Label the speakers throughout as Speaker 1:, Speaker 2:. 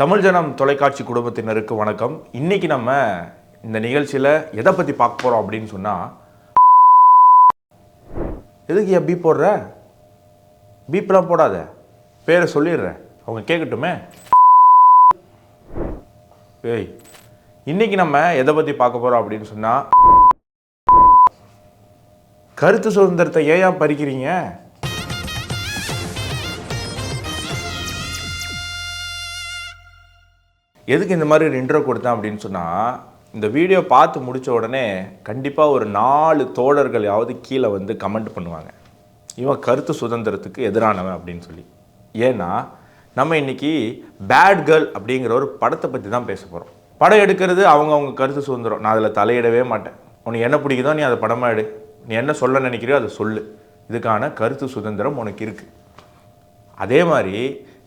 Speaker 1: தமிழ் ஜனம் தொலைக்காட்சி குடும்பத்தினருக்கு வணக்கம். இன்னைக்கு நம்ம இந்த நிகழ்ச்சியில் எதை பற்றி பார்க்க போகிறோம் அப்படின்னு சொன்னால் எதுக்கு ஏன் பீப் போடுற? பீப்லாம் போடாத. பேரை சொல்லிடுறேன் அவங்க கேட்கட்டுமே? ஏய் இன்னைக்கு நம்ம எதை பற்றி பார்க்க போகிறோம் அப்படின்னு சொன்னால் கருத்து சுதந்திரத்தை ஏன் பறிக்கிறீங்க? எதுக்கு இந்த மாதிரி ஒரு இன்ட்ரோ கொடுத்தேன் அப்படின்னு சொன்னால் இந்த வீடியோ பார்த்து முடித்த உடனே கண்டிப்பாக ஒரு நாலு தோழர்களாவது கீழே வந்து கமெண்ட் பண்ணுவாங்க. இவன் கருத்து சுதந்திரத்துக்கு எதிரானவன் அப்படின்னு சொல்லி. ஏன்னா நம்ம இன்றைக்கி பேட் கேர்ள் அப்படிங்கிற ஒரு படத்தை பற்றி தான் பேச போகிறோம் படம் எடுக்கிறது அவங்க அவங்க கருத்து சுதந்திரம். நான் அதில் தலையிடவே மாட்டேன். உனக்கு என்ன பிடிக்குதோ நீ அதை படமாக எடு. நீ என்ன சொல்ல நினைக்கிறியோ அதை சொல்லு. இதுக்கான கருத்து சுதந்திரம் உனக்கு இருக்குது அதே மாதிரி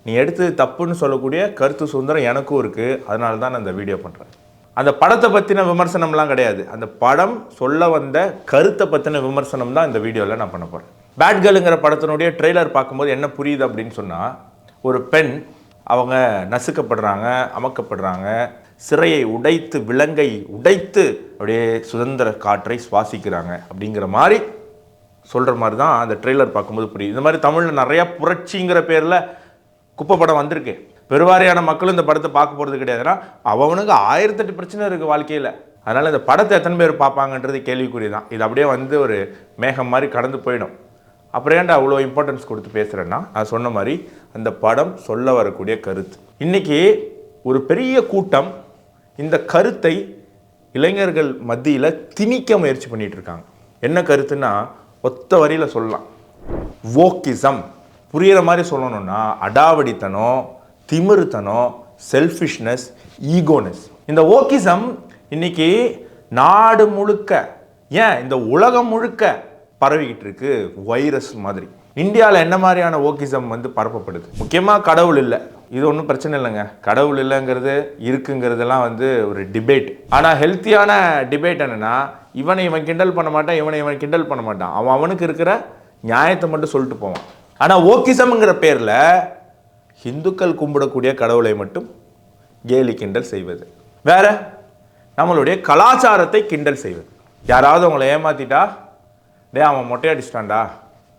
Speaker 1: நீ எடுத்து தப்புன்னு சொல்லக்கூடிய கருத்து சுதந்திரம் எனக்கும் இருக்குது அதனால தான் நான் இந்த வீடியோ பண்ணுறேன் அந்த படத்தை பற்றின விமர்சனம்லாம் கிடையாது. அந்த படம் சொல்ல வந்த கருத்தை பற்றின விமர்சனம் தான் இந்த வீடியோவில் நான் பண்ண போகிறேன் பேட் கேர்ளுங்கிற படத்தினுடைய ட்ரெய்லர் பார்க்கும்போது என்ன புரியுது அப்படின்னு சொன்னால் ஒரு பெண் அவங்க நசுக்கப்படுறாங்க அமக்கப்படுறாங்க சிறையை உடைத்து விலங்கை உடைத்து அப்படியே சுதந்திர காற்றை சுவாசிக்கிறாங்க அப்படிங்கிற மாதிரி சொல்கிற மாதிரி தான் அந்த ட்ரெய்லர் பார்க்கும்போது புரியுது. இந்த மாதிரி தமிழில் நிறையா புரட்சிங்கிற பேரில் குப்பை படம் வந்திருக்கு. பெருவாரியான மக்களும் இந்த படத்தை பார்க்க போகிறது கிடையாதுன்னா அவனுக்கு ஆயிரத்தெட்டு பிரச்சனை இருக்குது வாழ்க்கையில். அதனால் இந்த படத்தை எத்தனை பேர் பார்ப்பாங்கன்றது கேள்விக்குறி தான் இது அப்படியே வந்து ஒரு மேகம் மாதிரி கடந்து போயிடும். அப்புறம் ஏன்டா அவ்வளோ இம்பார்ட்டன்ஸ் கொடுத்து பேசுகிறேன்னா நான் சொன்ன மாதிரி அந்த படம் சொல்ல வரக்கூடிய கருத்து. இன்றைக்கி ஒரு பெரிய கூட்டம் இந்த கருத்தை இளைஞர்கள் மத்தியில் திணிக்க முயற்சி பண்ணிகிட்ருக்காங்க இருக்காங்க. என்ன கருத்துன்னா ஒத்த வரியில் சொல்லலாம். வோக்கிசம் புரிகிற மாதிரி சொல்லணும்னா அடாவடித்தனம் திமிருத்தனம் செல்ஃபிஷ்னஸ் ஈகோனஸ் இந்த ஓக்கிசம் இன்னைக்கு நாடு முழுக்க ஏன் இந்த உலகம் முழுக்க பரவிக்கிட்டு இருக்கு? வைரஸ் மாதிரி. இந்தியாவில் என்ன மாதிரியான ஓக்கிசம் வந்து பரப்பப்படுது? முக்கியமாக கடவுள் இல்லை. இது ஒன்றும் பிரச்சனை இல்லைங்க. கடவுள் இல்லைங்கிறது இருக்குங்கிறதெல்லாம் வந்து ஒரு டிபேட் ஆனால் ஹெல்த்தியான டிபேட் என்னென்னா இவனை இவன் கிண்டல் பண்ண மாட்டான் இவனை இவன் கிண்டல் பண்ண மாட்டான். அவன் அவனுக்கு இருக்கிற நியாயத்தை மட்டும் சொல்லிட்டு போவான். ஆனால் ஓக்கிசம்ங்கிற பேரில் ஹிந்துக்கள் கும்பிடக்கூடிய கடவுளை மட்டும் கேலி கிண்டல் செய்வது. வேற? நம்மளுடைய கலாச்சாரத்தை கிண்டல் செய்வது. யாராவது அவங்கள ஏமாத்திட்டா டே அவன் மொட்டையடிச்சிட்டான்டா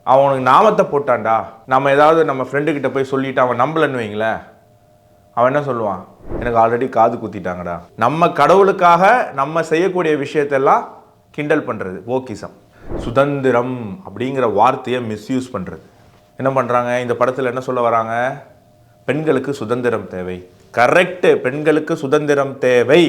Speaker 1: அவனுக்கு நாமத்தை போட்டான்டா. நம்ம ஏதாவது நம்ம ஃப்ரெண்டுக்கிட்ட போய் சொல்லிட்டு அவன் நம்பலன்னு வைங்களேன். அவன் என்ன சொல்லுவான்? எனக்கு ஆல்ரெடி காது குத்திட்டாங்கடா. நம்ம கடவுளுக்காக நம்ம செய்யக்கூடிய விஷயத்தெல்லாம் கிண்டல் பண்ணுறது ஓக்கிசம் சுதந்திரம் அப்படிங்கிற வார்த்தையை மிஸ்யூஸ் பண்ணுறது என்ன பண்ணுறாங்க இந்த படத்தில் என்ன சொல்ல வராங்க? பெண்களுக்கு சுதந்திரம் தேவை. கரெக்டு பெண்களுக்கு சுதந்திரம் தேவை.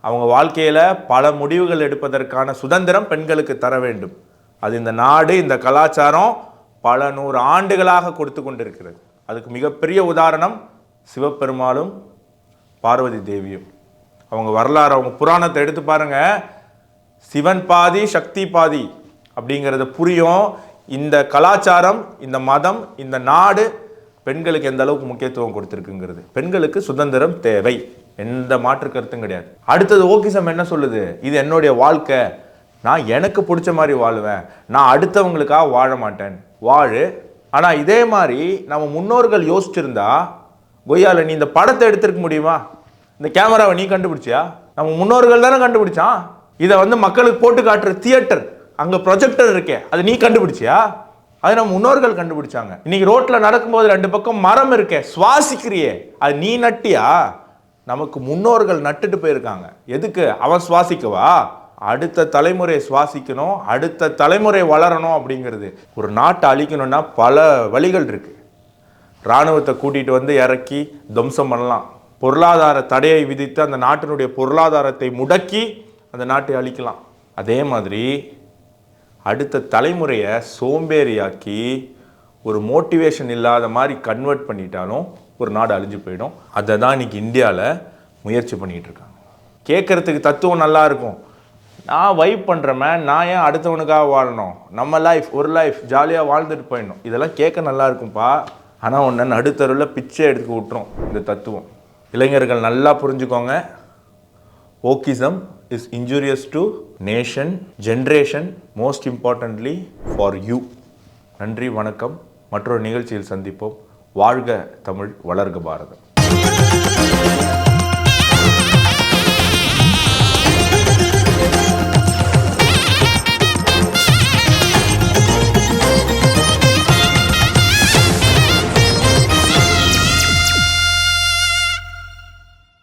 Speaker 1: அவங்க வாழ்க்கையில் பல முடிவுகள் எடுப்பதற்கான சுதந்திரம் பெண்களுக்கு தர வேண்டும். அது இந்த நாடு இந்த கலாச்சாரம் பல நூறு ஆண்டுகளாக கொடுத்து கொண்டிருக்கிறது. அதுக்கு மிகப்பெரிய உதாரணம் சிவபெருமாளும் பார்வதி தேவியும். அவங்க வரலாறு அவங்க புராணத்தை எடுத்து பாருங்கள் சிவன் பாதி சக்தி பாதி அப்படிங்கிறது புரியும். இந்த கலாச்சாரம் இந்த மதம் இந்த நாடு பெண்களுக்கு எந்த அளவுக்கு முக்கியத்துவம் கொடுத்துருக்குங்கிறது. பெண்களுக்கு சுதந்திரம் தேவை. எந்த மாற்று கருத்தும் கிடையாது. அடுத்தது ஓகிசம் என்ன சொல்லுது? இது என்னுடைய வாழ்க்கை. நான் எனக்கு பிடிச்ச மாதிரி வாழுவேன். நான் அடுத்தவங்களுக்காக வாழ மாட்டேன். வாழு. ஆனால் இதே மாதிரி நம்ம முன்னோர்கள் யோசிச்சிருந்தா கொய்யால நீ இந்த படத்தை எடுத்திருக்க முடியுமா? இந்த கேமராவை நீ கண்டுபிடிச்சியா? நம்ம முன்னோர்கள் தானே கண்டுபிடிச்சான். இதை வந்து மக்களுக்கு போட்டு காட்டுற தியேட்டர் அங்கே ப்ரொஜெக்டர் இருக்கே. அது நீ கண்டுபிடிச்சியா? அது நம்ம முன்னோர்கள் கண்டுபிடிச்சாங்க. இன்னைக்கு ரோட்டில் நடக்கும்போது ரெண்டு பக்கம் மரம் இருக்கே. சுவாசிக்கிறியே. அது நீ நட்டியா? நமக்கு முன்னோர்கள் நட்டுட்டு போயிருக்காங்க. எதுக்கு? அவன் சுவாசிக்கவா? அடுத்த தலைமுறை சுவாசிக்கணும் அடுத்த தலைமுறை வளரணும் அப்படிங்கிறது. ஒரு நாட்டை அழிக்கணும்னா பல வழிகள் இருக்கு. இராணுவத்தை கூட்டிட்டு வந்து இறக்கி துவம்சம் பண்ணலாம். பொருளாதார தடையை விதித்து அந்த நாட்டினுடைய பொருளாதாரத்தை முடக்கி அந்த நாட்டை அழிக்கலாம். அதே மாதிரி அடுத்த தலைமுறையை சோம்பேறியாக்கி ஒரு மோட்டிவேஷன் இல்லாத மாதிரி கன்வெர்ட் பண்ணிட்டாலும் ஒரு நாடு அழிஞ்சு போயிடும். அதை தான் இன்னைக்கு இந்தியாவில் முயற்சி பண்ணிகிட்டு இருக்காங்க. கேட்குறதுக்கு தத்துவம் நல்லா இருக்கும். நான் வைப் பண்ணுறமே நான் ஏன் அடுத்தவனுக்காக வாழணும்? நம்ம லைஃப் ஒரு லைஃப் ஜாலியாக வாழ்ந்துட்டு போயிடணும். இதெல்லாம் கேட்க நல்லா இருக்கும்ப்பா ஆனால் ஒன்று நடுத்தருவில் பிச்சை எடுத்து விட்டுரும் இந்த தத்துவம். இளைஞர்கள் நல்லா புரிஞ்சுக்கோங்க. ஓக்கிசம் is injurious to nation generation most importantly for you நன்றி வணக்கம். மற்றொரு நிகழ்ச்சியில் சந்திப்போம். வாழ்க தமிழ் வளர்க பாரதம்.